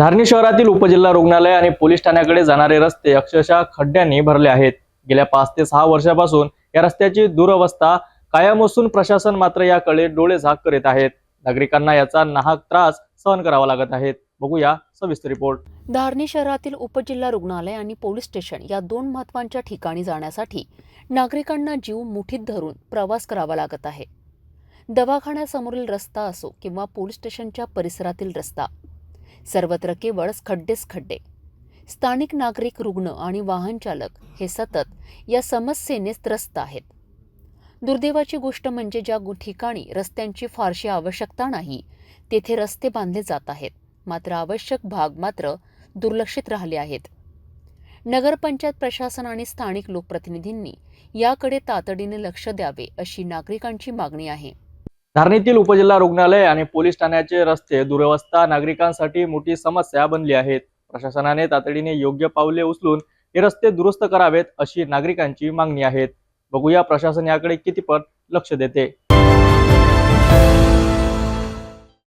धारणी शहरातील उपजिल्हा रुग्णालय आणि पोलीस ठाण्याकडे जाणारे रस्ते अक्षरशः खड्ड्यांनी भरले आहेत. गेल्या पाच ते सहा वर्षापासून या रस्त्याची दुरवस्था कायम असून प्रशासन मात्र याकडे डोळे झाक करीत आहेत. नागरिकांना याचा नाहक त्रास सहन करावा लागत आहेत बघूया सविस्तर रिपोर्ट. धारणी शहरातील उपजिल्हा रुग्णालय आणि पोलीस स्टेशन या दोन महत्वांच्या ठिकाणी जाण्यासाठी नागरिकांना जीव मुठीत धरून प्रवास करावा लागत आहे. दवाखान्यासमोरील रस्ता असो किंवा पोलीस स्टेशनच्या परिसरातील रस्ता सर्वत्र केवळ खड्डेच खड्डे. स्थानिक नागरिक रुग्ण आणि वाहनचालक हे सतत या समस्येने त्रस्त आहेत. दुर्दैवाची गोष्ट म्हणजे ज्या ठिकाणी रस्त्यांची फारशी आवश्यकता नाही तेथे रस्ते बांधले जात आहेत. मात्र आवश्यक भाग मात्र दुर्लक्षित राहिले आहेत. नगरपंचायत प्रशासन आणि स्थानिक लोकप्रतिनिधींनी याकडे तातडीने लक्ष द्यावे अशी नागरिकांची मागणी आहे. धारणीतील उपजिल्हा रुग्णालय आणि पोलीस ठाण्याचे रस्ते दुरवस्था नागरिकांसाठी मोठी समस्या बनली आहेत. प्रशासनाने तातडीने योग्य पावले उचलून हे रस्ते दुरुस्त करावेत अशी नागरिकांची मागणी आहे. बघूया प्रशासन याकडे कितीपत लक्ष देते.